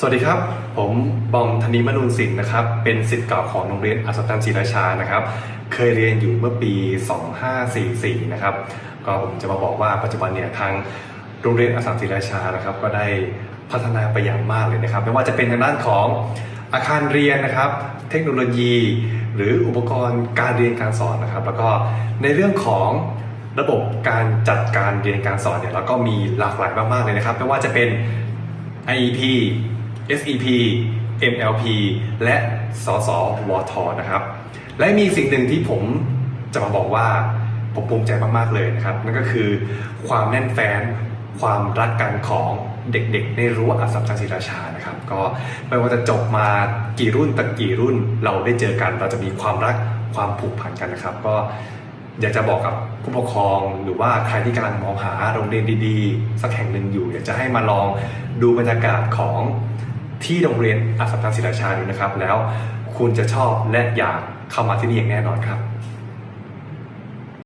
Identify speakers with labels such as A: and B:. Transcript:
A: สวัสดีครับ ผมบอมธนิมนุนสินนะครับ เป็นศิษย์เก่าของโรงเรียนอัสสัมชัญศรีราชานะครับ เคยเรียนอยู่เมื่อปี 2544 นะครับ ก็ผมจะมาบอกว่าปัจจุบันเนี่ยทางโรงเรียนอัสสัมชัญศรีราชานะครับ ก็ได้พัฒนาไปอย่างมากเลยนะครับ ไม่ว่าจะเป็นทางด้านของอาคารเรียนนะครับ เทคโนโลยี หรืออุปกรณ์การเรียนการสอนนะครับ แล้วก็ในเรื่องของระบบการจัดการเรียนการสอนเนี่ยเราก็มีหลากหลายมากๆเลยนะครับ ไม่ว่าจะเป็น IEP SEP MLP และสสวทนะครับ และมีสิ่งหนึ่งที่ผมจะมาบอกว่าผมภูมิใจมากๆเลยนะครับ นั่นก็คือความแน่นแฟ้นความรักกันของเด็กๆในรั้วอัสสัมชัญศรีราชานะครับ ก็ไม่ว่าจะจบมากี่รุ่นตั้งกี่รุ่นเราได้เจอกัน เราจะมีความรักความผูกพันกันนะครับ ก็อยากจะบอกกับผู้ปกครองหรือว่าใครที่กำลังมองหาโรงเรียนดีๆ สักแห่งหนึ่งอยู่ อยากจะให้มาลองดูบรรยากาศของ ที่โรงเรียนอัสสัมชัญศิลาชาดูนะครับ แล้วคุณจะชอบและอยากเข้ามาที่นี่อย่างแน่นอนครับ